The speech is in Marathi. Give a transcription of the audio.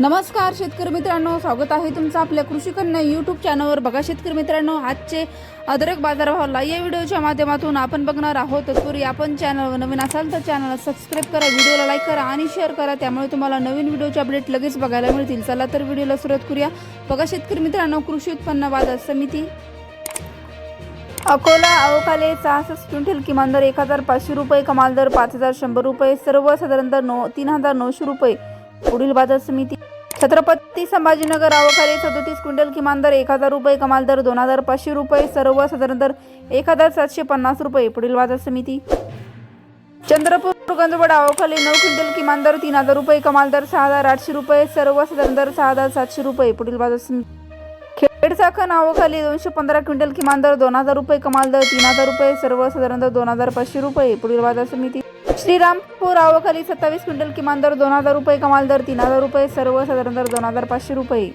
नमस्कार शेतकरी मित्रांनो. स्वागत आहे तुमचं आपल्या कृषी कन्या यूट्यूब चॅनलवर बघा शेतकरी मित्रांनो आजचे अदरक बाजारभावाला या व्हिडिओच्या माध्यमातून आपण बघणार आहोत. तत्पूर्वी आपण चॅनलवर नवीन असाल तर चॅनलला सबस्क्राईब करा व्हिडिओला लाईक करा आणि शेअर करा. त्यामुळे तुम्हाला नवीन व्हिडिओचे अपडेट लगेच बघायला मिळतील. चला तर व्हिडिओला सुरुवात करूया. बघा शेतकरी मित्रांनो कृषी उत्पन्न बाजार समिती अकोला अवकाले सहासष्ट क्विंटल किमान दर एक हजार पाचशे रुपये कमाल दर पाच हजार शंभर रुपये सर्वसाधारण दर नऊ तीन हजार नऊशे रुपये. पुढील बाजार समिती छत्रपती संभाजीनगर अवकाले सदोतीस क्विंटल किमान दर एक हजार रुपये कमाल दर दोन हजार पाचशे रुपये सर्वसाधारण दर एक हजार सातशे पन्नास रुपये. पुढील बाजार समिती चंद्रपूर गंजवड अवकाले नऊ क्विंटल किमान दर तीन हजार रुपये कमाल दर सहा हजार आठशे रुपये सर्वसाधारण दर सहा हजार सातशे रुपये. पुढील बाजार समिती खेडचाखन नावाखाली दोनशे पंधरा क्विंटल किमान दर दोन हजार रुपये कमाल दर तीन हजार रुपये सर्वसाधारण दर दोन हजार पाचशे रुपये. पुढील बाजार समिती श्रीरामपूर हो, आवखाली सत्तावीस क्विंटल किमान दर दोन हजार रुपये कमाल दर तीन हजार रुपये सर्वसाधारण दर दोन हजार पाचशे रुपये.